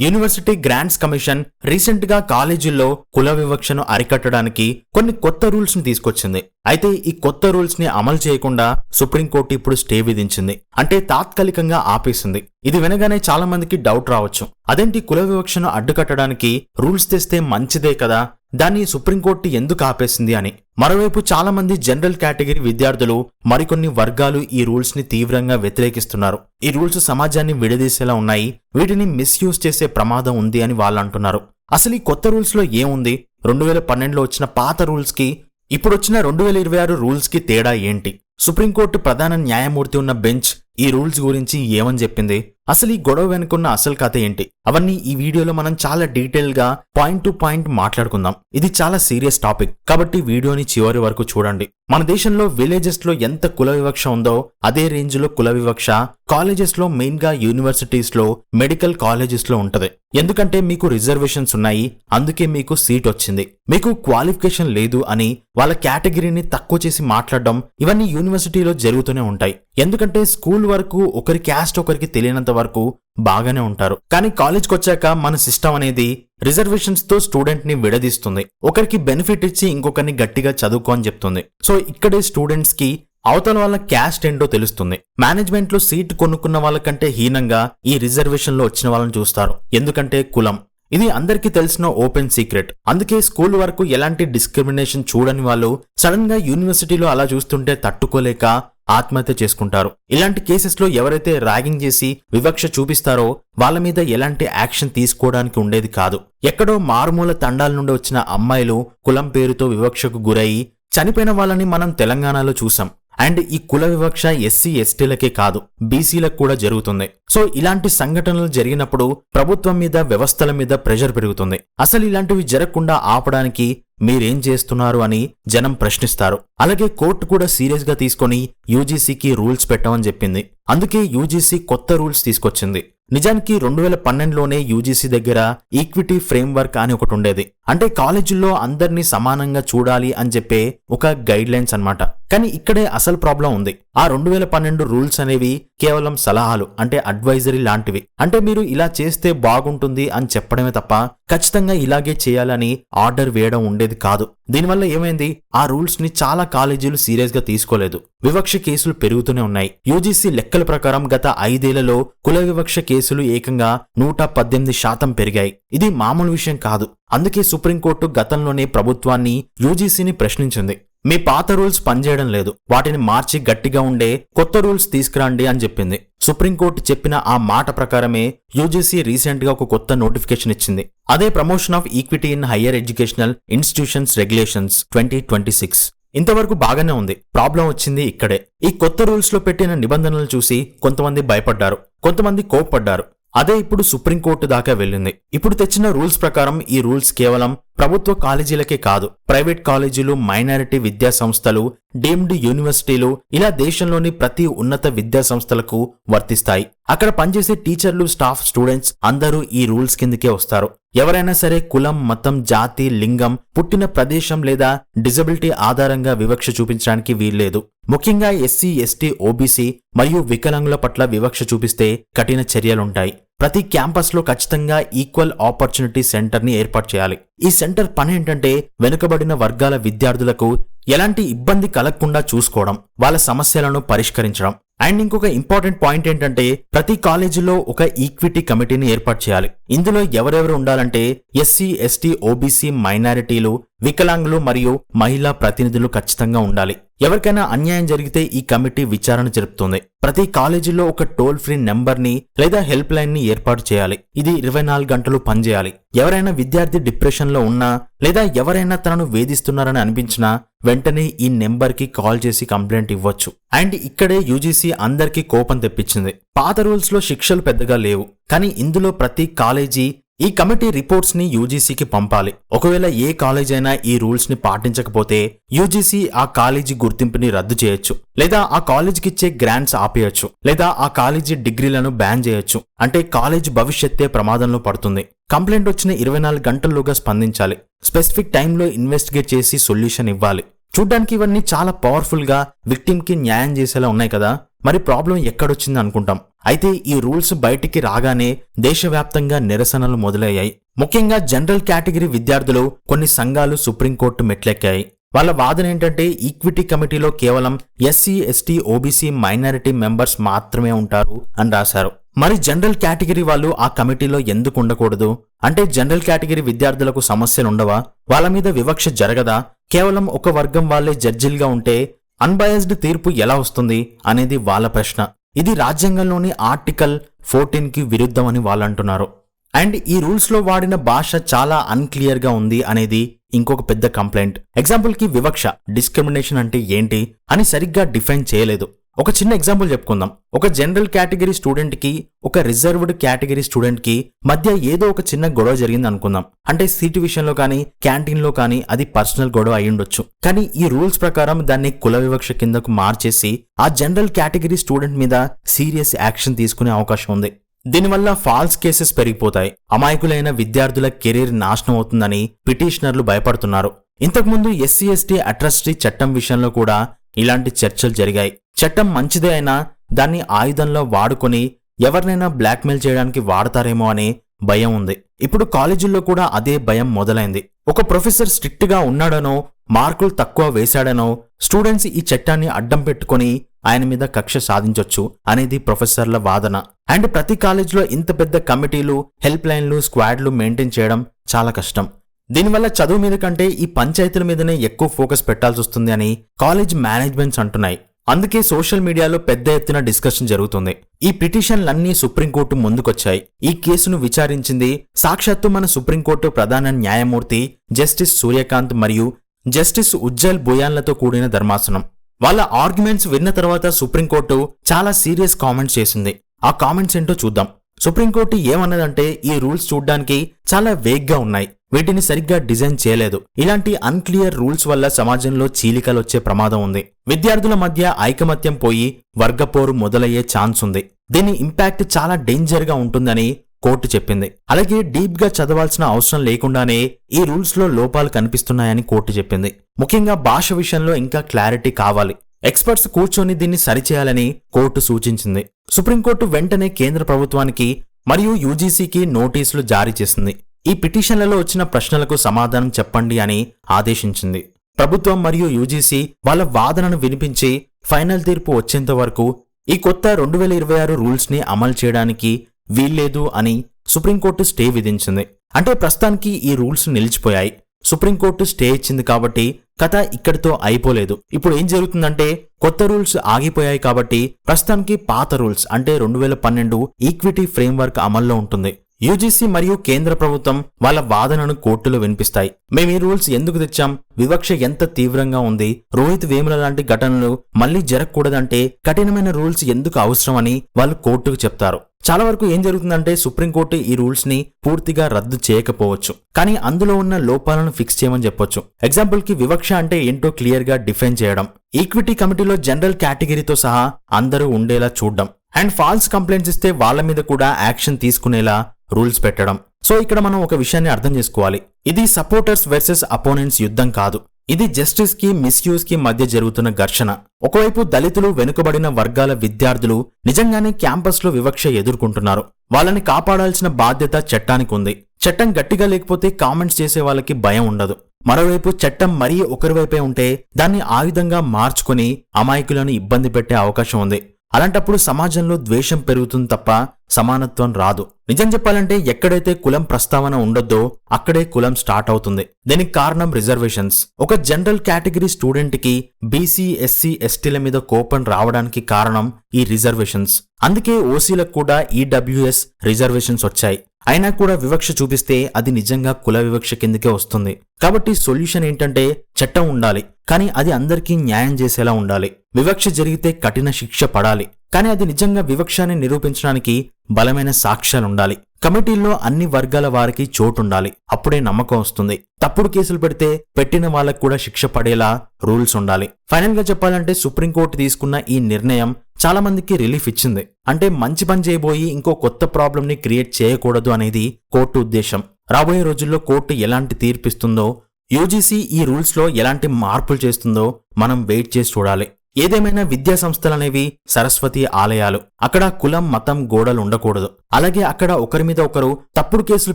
University grants commission రీసెంట్గా కాలేజీల్లో కుల వివక్షను అరికట్టడానికి కొన్ని కొత్త రూల్స్ని తీసుకొచ్చింది. అయితే ఈ కొత్త రూల్స్ని అమలు చేయకుండా సుప్రీంకోర్టు ఇప్పుడు స్టే విధించింది. అంటే తాత్కాలికంగా ఆపేసింది. ఇది వినగానే చాలా మందికి డౌట్ రావచ్చు. అదేంటి కుల వివక్షను అడ్డుకట్టడానికి రూల్స్ తెస్తే మంచిదే కదా? దాన్ని సుప్రీంకోర్టు ఎందుకు ఆపేసింది అని. మరోవైపు చాలామంది జనరల్ కేటగిరీ విద్యార్థులు మరికొన్ని వర్గాలు ఈ రూల్స్ని తీవ్రంగా వ్యతిరేకిస్తున్నారు. ఈ రూల్స్ సమాజాన్ని విడదీసేలా ఉన్నాయి. వీటిని మిస్యూజ్ చేసే ప్రమాదం ఉంది అని వాళ్ళు అంటున్నారు అసలు ఈ కొత్త రూల్స్లో ఏముంది? రెండు వేల పన్నెండులో వచ్చిన పాత రూల్స్కి ఇప్పుడు వచ్చిన రెండు వేల ఇరవై ఆరు రూల్స్కి తేడా ఏంటి? సుప్రీంకోర్టు ప్రధాన న్యాయమూర్తి ఉన్న బెంచ్ ఈ రూల్స్ గురించి ఏమని చెప్పింది? అసలు ఈ గొడవ వెనుకున్న అసలు కథ ఏంటి? అవన్నీ ఈ వీడియోలో మనం చాలా డీటెయిల్గా పాయింట్ టు పాయింట్ మాట్లాడుకుందాం. ఇది చాలా సీరియస్ టాపిక్. కాబట్టి వీడియోని చివరి వరకు చూడండి. మన దేశంలో విలేజెస్లో ఎంత కుల వివక్ష ఉందో అదే రేంజ్లో కుల వివక్ష కాలేజెస్లో మెయిన్గా యూనివర్సిటీస్లో మెడికల్ కాలేజెస్లో ఉంటది. ఎందుకంటే మీకు రిజర్వేషన్స్ ఉన్నాయి అందుకే మీకు సీట్ వచ్చింది. మీకు క్వాలిఫికేషన్ లేదు అని వాళ్ళ కేటగిరీని తక్కువ చేసి మాట్లాడడం ఇవన్నీ యూనివర్సిటీలో జరుగుతూనే ఉంటాయి. ఎందుకంటే స్కూల్ వరకు ఒకరి క్యాస్ట్ ఒకరికి తెలియనంత వరకు బాగానే ఉంటారు. కానీ కాలేజ్కి వచ్చాక మన సిస్టమ్ అనేది రిజర్వేషన్స్తో స్టూడెంట్ని విడదీస్తుంది. ఒకరికి బెనిఫిట్ ఇచ్చి ఇంకొకరిని గట్టిగా చదువుకో అని చెప్తుంది. సో ఇక్కడే స్టూడెంట్స్కి అవతల వాళ్ళ క్యాస్ట్ ఏంటో తెలుస్తుంది. మేనేజ్మెంట్లో సీట్ కొనుక్కున్న వాళ్ళకంటే హీనంగా ఈ రిజర్వేషన్లో వచ్చిన వాళ్ళని చూస్తారు. ఎందుకంటే కులం. ఇది అందరికీ తెలిసిన ఓపెన్ సీక్రెట్. అందుకే స్కూల్ వరకు ఎలాంటి డిస్క్రిమినేషన్ చూడని వాళ్ళు సడన్గా యూనివర్సిటీలో అలా చూస్తుంటే తట్టుకోలేక ఆత్మహత్య చేసుకుంటారు. ఇలాంటి కేసెస్లో ఎవరైతే ర్యాగింగ్ చేసి వివక్ష చూపిస్తారో వాళ్ళ మీద ఎలాంటి యాక్షన్ తీసుకోవడానికి ఉండేది కాదు. ఎక్కడో మారుమూల తండాల నుండి వచ్చిన అమ్మాయిలు కులం పేరుతో వివక్షకు గురయ్యి చనిపోయిన వాళ్ళని మనం తెలంగాణలో చూసాం. అండ్ ఈ కుల వివక్ష ఎస్సీ ఎస్టీలకే కాదు బీసీలకు కూడా జరుగుతుంది. సో ఇలాంటి సంఘటనలు జరిగినప్పుడు ప్రభుత్వం మీద వ్యవస్థల మీద ప్రెషర్ పెరుగుతుంది. అసలు ఇలాంటివి జరగకుండా ఆపడానికి మీరేం చేస్తున్నారు అని జనం ప్రశ్నిస్తారు. అలాగే కోర్టు కూడా సీరియస్గా తీసుకొని యూజీసీకి రూల్స్ పెట్టమని చెప్పింది. అందుకే యూజీసీ కొత్త రూల్స్ తీసుకొచ్చింది. నిజానికి రెండు వేల పన్నెండులోనే యూజీసీ దగ్గర ఈక్విటీ ఫ్రేమ్వర్క్ అని ఒకటి ఉండేది. అంటే కాలేజీల్లో అందరినీ సమానంగా చూడాలి అని చెప్పే ఒక గైడ్ లైన్స్ అనమాట కానీ ఇక్కడే అసలు ప్రాబ్లం ఉంది. ఆ రెండు వేల పన్నెండు రూల్స్ అనేవి కేవలం సలహాలు అంటే అడ్వైజరీ లాంటివి. అంటే మీరు ఇలా చేస్తే బాగుంటుంది అని చెప్పడమే తప్ప ఖచ్చితంగా ఇలాగే చేయాలని ఆర్డర్ వేయడం ఉండేది కాదు. దీనివల్ల ఏమైంది? ఆ రూల్స్ని చాలా కాలేజీలు సీరియస్గా తీసుకోలేదు. వివక్ష కేసులు పెరుగుతూనే ఉన్నాయి. యూజీసీ లెక్కల ప్రకారం గత ఐదేళ్ళలో కుల వివక్ష కేసులు ఏకంగా నూట పద్దెనిమిది శాతం పెరిగాయి. ఇది మామూలు విషయం కాదు. అందుకే సుప్రీంకోర్టు గతంలోనే ప్రభుత్వాన్ని యూజీసీని ప్రశ్నించింది. మీ పాత రూల్స్ పనిచేయడం లేదు. వాటిని మార్చి గట్టిగా ఉండే కొత్త రూల్స్ తీసుకురండి అని చెప్పింది. సుప్రీంకోర్టు చెప్పిన ఆ మాట ప్రకారమే యూజీసీ రీసెంట్గా ఒక కొత్త నోటిఫికేషన్ ఇచ్చింది. అదే promotion of equity in higher educational institutions regulations twenty twenty six. ఇంతవరకు బాగానే ఉంది. ప్రాబ్లం వచ్చింది ఇక్కడే. ఈ కొత్త రూల్స్లో పెట్టిన నిబంధనలు చూసి కొంతమంది భయపడ్డారు. కొంతమంది కోప్పడ్డారు. అదే ఇప్పుడు సుప్రీంకోర్టు దాకా వెళ్ళింది. ఇప్పుడు తెచ్చిన రూల్స్ ప్రకారం ఈ రూల్స్ కేవలం ప్రభుత్వ కాలేజీలకే కాదు ప్రైవేట్ కాలేజీలు మైనారిటీ విద్యా సంస్థలు డీమ్డ్ యూనివర్సిటీలు ఇలా దేశంలోని ప్రతి ఉన్నత విద్యా సంస్థలకు వర్తిస్తాయి. అక్కడ పనిచేసే టీచర్లు స్టాఫ్ స్టూడెంట్స్ అందరూ ఈ రూల్స్ కిందకే వస్తారు. ఎవరైనా సరే కులం మతం జాతి లింగం పుట్టిన ప్రదేశం లేదా డిజబిలిటీ ఆధారంగా వివక్ష చూపించడానికి వీల్లేదు. ముఖ్యంగా ఎస్సీ ఎస్టీ ఓబీసీ మరియు వికలాంగుల పట్ల వివక్ష చూపిస్తే కఠిన చర్యలుంటాయి. ప్రతి క్యాంపస్లో ఖచ్చితంగా ఈక్వల్ ఆపర్చునిటీ సెంటర్ని ఏర్పాటు చేయాలి. ఈ సెంటర్ పని ఏంటంటే వెనుకబడిన వర్గాల విద్యార్థులకు ఎలాంటి ఇబ్బంది కలగకుండా చూసుకోవడం వాళ్ళ సమస్యలను పరిష్కరించడం. అండ్ ఇంకొక ఇంపార్టెంట్ పాయింట్ ఏంటంటే ప్రతి కాలేజీలో ఒక ఈక్విటీ కమిటీని ఏర్పాటు చేయాలి. ఇందులో ఎవరెవరు ఉండాలంటే ఎస్సీ ఎస్టీ ఓబీసీ మైనారిటీలు వికలాంగులు మరియు మహిళా ప్రతినిధులు ఖచ్చితంగా ఉండాలి. ఎవరికైనా అన్యాయం జరిగితే ఈ కమిటీ విచారణ జరుపుతుంది. ప్రతి కాలేజీలో ఒక టోల్ ఫ్రీ నెంబర్ని లేదా హెల్ప్ లైన్ని ఏర్పాటు చేయాలి. ఇది ఇరవై నాలుగు గంటలు పనిచేయాలి. ఎవరైనా విద్యార్థి డిప్రెషన్లో ఉన్నా లేదా ఎవరైనా తనను వేధిస్తున్నారని అనిపించినా వెంటనే ఈ నెంబర్కి కాల్ చేసి కంప్లైంట్ ఇవ్వచ్చు. అండ్ ఇక్కడే యూజీసీ అందరికీ కోపం తెప్పించింది. పాత రూల్స్లో శిక్షలు పెద్దగా లేవు. కానీ ఇందులో ప్రతి కాలేజీ ఈ కమిటీ రిపోర్ట్స్ని యూజీసీకి పంపాలి. ఒకవేళ ఏ కాలేజ్ అయినా ఈ రూల్స్ని పాటించకపోతే యూజీసీ ఆ కాలేజీ గుర్తింపుని రద్దు చేయొచ్చు. లేదా ఆ కాలేజీకి ఇచ్చే గ్రాంట్స్ ఆపేయచ్చు. లేదా ఆ కాలేజీ డిగ్రీలను బ్యాన్ చేయొచ్చు. అంటే కాలేజ్ భవిష్యత్తే ప్రమాదంలో పడుతుంది. కంప్లైంట్ వచ్చిన ఇరవై నాలుగు గంటల్లోగా స్పందించాలి. స్పెసిఫిక్ టైంలో ఇన్వెస్టిగేట్ చేసి సొల్యూషన్ ఇవ్వాలి. చూడ్డానికి ఇవన్నీ చాలా పవర్ఫుల్గా విక్టిమ్కి న్యాయం చేసేలా ఉన్నాయి కదా. మరి ప్రాబ్లం ఎక్కడొచ్చింది అనుకుంటాం. అయితే ఈ రూల్స్ బయటికి రాగానే దేశవ్యాప్తంగా నిరసనలు మొదలయ్యాయి. ముఖ్యంగా జనరల్ కేటగిరీ విద్యార్థులు కొన్ని సంఘాలు సుప్రీంకోర్టు మెట్లెక్కాయి. వాళ్ళ వాదన ఏంటంటే ఈక్విటీ కమిటీలో కేవలం SC ST OBC minority members మాత్రమే ఉంటారు అని రాశారు. మరి జనరల్ కేటగిరీ వాళ్ళు ఆ కమిటీలో ఎందుకు ఉండకూడదు? అంటే జనరల్ కేటగిరీ విద్యార్థులకు సమస్యలు ఉండవా వాళ్ళ మీద వివక్ష జరగదా? కేవలం ఒక వర్గం వాళ్ళే జడ్జిలుగా ఉంటే అన్బయాస్డ్ తీర్పు ఎలా వస్తుంది అనేది వాళ్ళ ప్రశ్న. ఇది రాజ్యాంగంలోని ఆర్టికల్ ఫోర్టీన్కి విరుద్ధమని వాళ్ళు అంటున్నారు అండ్ ఈ రూల్స్లో వాడిన భాష చాలా అన్క్లియర్గా ఉంది అనేది ఇంకొక పెద్ద కంప్లైంట్. ఎగ్జాంపుల్కి వివక్ష డిస్క్రిమినేషన్ అంటే ఏంటి అని సరిగ్గా డిఫైన్ చేయలేదు. ఒక చిన్న ఎగ్జాంపుల్ చెప్పుకుందాం. ఒక జనరల్ కేటగిరీ స్టూడెంట్కి ఒక రిజర్వ్డ్ కేటగిరీ స్టూడెంట్కి మధ్య ఏదో ఒక చిన్న గొడవ జరిగింది అనుకుందాం. అంటే సీటు విషయంలో కానీ క్యాంటీన్లో కానీ అది పర్సనల్ గొడవ అయి ఉండొచ్చు. కానీ ఈ రూల్స్ ప్రకారం దాన్ని కుల వివక్ష కిందకు మార్చేసి ఆ జనరల్ కేటగిరీ స్టూడెంట్ మీద సీరియస్ యాక్షన్ తీసుకునే అవకాశం ఉంది. దీనివల్ల ఫాల్స్ కేసెస్ పెరిగిపోతాయి. అమాయకులైన విద్యార్థుల కెరీర్ నాశనం అవుతుందని పిటిషనర్లు భయపడుతున్నారు. ఇంతకుముందు ఎస్సీ ఎస్టీ అట్రాసిటీ చట్టం విషయంలో కూడా ఇలాంటి చర్చలు జరిగాయి. చట్టం మంచిదే అయినా దాన్ని ఆయుధంలో వాడుకొని ఎవరినైనా బ్లాక్మెయిల్ చేయడానికి వాడతారేమో అనే భయం ఉంది. ఇప్పుడు కాలేజీల్లో కూడా అదే భయం మొదలైంది. ఒక ప్రొఫెసర్ స్ట్రిక్ట్గా ఉన్నాడనో మార్కులు తక్కువ వేశాడనో స్టూడెంట్స్ ఈ చట్టాన్ని అడ్డం పెట్టుకొని ఆయన మీద కక్ష సాధించొచ్చు అనేది ప్రొఫెసర్ల వాదన. అండ్ ప్రతి కాలేజీలో ఇంత పెద్ద కమిటీలు హెల్ప్ లైన్లు స్క్వాడ్లు మెయింటైన్ చేయడం చాలా కష్టం. దీనివల్ల చదువు మీద కంటే ఈ పంచాయతీల మీదనే ఎక్కువ ఫోకస్ పెట్టాల్సి వస్తుంది అని కాలేజ్ మేనేజ్మెంట్స్ అంటున్నాయి. అందుకే సోషల్ మీడియాలో పెద్ద ఎత్తున డిస్కషన్ జరుగుతుంది. ఈ పిటిషన్లన్నీ సుప్రీంకోర్టు ముందుకొచ్చాయి. ఈ కేసును విచారించింది సాక్షాత్తు మన సుప్రీంకోర్టు ప్రధాన న్యాయమూర్తి జస్టిస్ సూర్యకాంత్ మరియు జస్టిస్ ఉజ్జల్ బుయాన్లతో కూడిన ధర్మాసనం. వాళ్ళ ఆర్గ్యుమెంట్స్ విన్న తర్వాత సుప్రీంకోర్టు చాలా సీరియస్ కామెంట్స్ చేసింది. ఆ కామెంట్స్ ఏంటో చూద్దాం. సుప్రీంకోర్టు ఏమన్నదంటే ఈ రూల్స్ చూడ్డానికి చాలా వేగ్గా ఉన్నాయి. వీటిని సరిగ్గా డిజైన్ చేయలేదు. ఇలాంటి అన్క్లియర్ రూల్స్ వల్ల సమాజంలో చీలికలు వచ్చే ప్రమాదం ఉంది. విద్యార్థుల మధ్య ఐకమత్యం పోయి వర్గపోరు మొదలయ్యే ఛాన్స్ ఉంది. దీని ఇంపాక్ట్ చాలా డేంజర్గా ఉంటుందని కోర్టు చెప్పింది. అలాగే డీప్గా చదవాల్సిన అవసరం లేకుండానే ఈ రూల్స్లో లోపాలు కనిపిస్తున్నాయని కోర్టు చెప్పింది. ముఖ్యంగా భాష విషయంలో ఇంకా క్లారిటీ కావాలి. ఎక్స్పర్ట్స్ కూర్చొని దీన్ని సరిచేయాలని కోర్టు సూచించింది. సుప్రీంకోర్టు వెంటనే కేంద్ర ప్రభుత్వానికి మరియు యూజీసీకి నోటీసులు జారీ చేసింది. ఈ పిటిషన్లలో వచ్చిన ప్రశ్నలకు సమాధానం చెప్పండి అని ఆదేశించింది. ప్రభుత్వం మరియు యూజీసీ వాళ్ళ వాదనను వినిపించి ఫైనల్ తీర్పు వచ్చేంత వరకు ఈ కొత్త రెండు వేల ఇరవై ఆరు రూల్స్ని అమలు చేయడానికి వీల్లేదు అని సుప్రీంకోర్టు స్టే విధించింది. అంటే ప్రస్తుతానికి ఈ రూల్స్ నిలిచిపోయాయి. సుప్రీంకోర్టు స్టే ఇచ్చింది కాబట్టి కథ ఇక్కడితో అయిపోలేదు. ఇప్పుడు ఏం జరుగుతుందంటే కొత్త రూల్స్ ఆగిపోయాయి కాబట్టి ప్రస్తుతానికి పాత రూల్స్ అంటే రెండు వేల పన్నెండు ఈక్విటీ ఫ్రేమ్వర్క్ అమల్లో ఉంటుంది. యూజీసీ మరియు కేంద్ర ప్రభుత్వం వాళ్ళ వాదనను కోర్టులో వినిపిస్తాయి. మేము ఈ రూల్స్ ఎందుకు తెచ్చాం? వివక్ష ఎంత తీవ్రంగా ఉంది? రోహిత్ వేముల లాంటి ఘటనలు మళ్ళీ జరగకూడదంటే కఠినమైన రూల్స్ ఎందుకు అవసరమని వాళ్ళు కోర్టుకు చెప్తారు. చాలా వరకు ఏం జరుగుతుందంటే సుప్రీంకోర్టు ఈ రూల్స్ని పూర్తిగా రద్దు చేయకపోవచ్చు. కానీ అందులో ఉన్న లోపాలను ఫిక్స్ చేయమని చెప్పొచ్చు. ఎగ్జాంపుల్కి వివక్ష అంటే ఏంటో క్లియర్గా డిఫైన్ చేయడం. ఈక్విటీ కమిటీలో జనరల్ కేటగిరీతో సహా అందరూ ఉండేలా చూడడం. అండ్ ఫాల్స్ కంప్లైంట్స్ ఇస్తే వాళ్ళ మీద కూడా యాక్షన్ తీసుకునేలా రూల్స్ పెట్టడం. సో ఇక్కడ మనం ఒక విషయాన్ని అర్థం చేసుకోవాలి. ఇది సపోర్టర్స్ వర్సెస్ అపోనెంట్స్ యుద్ధం కాదు. ఇది జస్టిస్కి మిస్యూజ్కి మధ్య జరుగుతున్న ఘర్షణ. ఒకవైపు దళితులు వెనుకబడిన వర్గాల విద్యార్థులు నిజంగానే క్యాంపస్లో వివక్ష ఎదుర్కొంటున్నారు. వాళ్ళని కాపాడాల్సిన బాధ్యత చట్టానికి ఉంది. చట్టం గట్టిగా లేకపోతే కామెంట్స్ చేసే వాళ్ళకి భయం ఉండదు. మరోవైపు చట్టం మరీ ఒకరి వైపే ఉంటే దాన్ని ఆయుధంగా మార్చుకుని అమాయకులను ఇబ్బంది పెట్టే అవకాశం ఉంది. అలాంటప్పుడు సమాజంలో ద్వేషం పెరుగుతుంది తప్ప సమానత్వం రాదు. నిజం చెప్పాలంటే ఎక్కడైతే కులం ప్రస్తావన ఉండొద్దో అక్కడే కులం స్టార్ట్ అవుతుంది. దీనికి కారణం రిజర్వేషన్స్. ఒక జనరల్ కేటగిరీ స్టూడెంట్కి బీసీ ఎస్సీ ఎస్టీల మీద కోపం రావడానికి కారణం ఈ రిజర్వేషన్స్. అందుకే ఓసీలకు కూడా ఈడబ్ల్యూఎస్ రిజర్వేషన్స్ వచ్చాయి. అయినా కూడా వివక్ష చూపిస్తే అది నిజంగా కుల వివక్ష కిందకే వస్తుంది. కాబట్టి సొల్యూషన్ ఏంటంటే చట్టం ఉండాలి. కానీ అది అందరికీ న్యాయం చేసేలా ఉండాలి. వివక్ష జరిగితే కఠిన శిక్ష పడాలి. కానీ అది నిజంగా వివక్షాన్ని నిరూపించడానికి బలమైన సాక్ష్యాలుండాలి. కమిటీల్లో అన్ని వర్గాల వారికి చోటుండాలి. అప్పుడే నమ్మకం వస్తుంది. తప్పుడు కేసులు పెడితే పెట్టిన వాళ్ళకు కూడా శిక్ష పడేలా రూల్స్ ఉండాలి. ఫైనల్గా చెప్పాలంటే సుప్రీంకోర్టు తీసుకున్న ఈ నిర్ణయం చాలా మందికి రిలీఫ్ ఇచ్చింది. అంటే మంచి పని చేయబోయి ఇంకో కొత్త ప్రాబ్లం ని క్రియేట్ చేయకూడదు అనేది కోర్టు ఉద్దేశం. రాబోయే రోజుల్లో కోర్టు ఎలాంటి తీర్పిస్తుందో యూజీసీ ఈ రూల్స్లో ఎలాంటి మార్పులు చేస్తుందో మనం వెయిట్ చేసి చూడాలి. ఏదేమైనా విద్యా సంస్థలనేవి సరస్వతి ఆలయాలు. అక్కడ కులం మతం గోడలు ఉండకూడదు. అలాగే అక్కడ ఒకరి మీద ఒకరు తప్పుడు కేసులు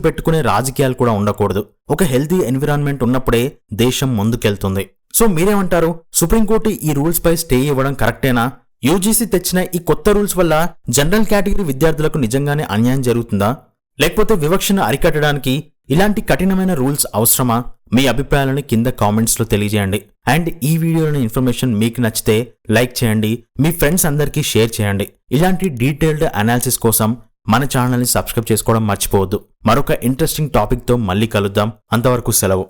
పెట్టుకునే రాజకీయాలు కూడా ఉండకూడదు. ఒక హెల్తీ ఎన్విరాన్మెంట్ ఉన్నప్పుడే దేశం ముందుకెళ్తుంది. సో మీరేమంటారు? సుప్రీంకోర్టు ఈ రూల్స్ పై స్టే ఇవ్వడం కరెక్టేనా? యూజీసీ తెచ్చిన ఈ కొత్త రూల్స్ వల్ల జనరల్ కేటగిరీ విద్యార్థులకు నిజంగానే అన్యాయం జరుగుతుందా? లేకపోతే వివక్షను అరికట్టడానికి ఇలాంటి కఠినమైన రూల్స్ అవసరమా? మీ అభిప్రాయాలను కింద కామెంట్స్లో తెలియజేయండి. అండ్ ఈ వీడియోలోని ఇన్ఫర్మేషన్ మీకు నచ్చితే లైక్ చేయండి మీ ఫ్రెండ్స్ అందరికీ షేర్ చేయండి. ఇలాంటి డీటెయిల్డ్ అనాలిసిస్ కోసం మన ఛానల్ని సబ్స్క్రైబ్ చేసుకోవడం మర్చిపోవద్దు. మరొక ఇంట్రెస్టింగ్ టాపిక్తో మళ్ళీ కలుద్దాం. అంతవరకు సెలవు.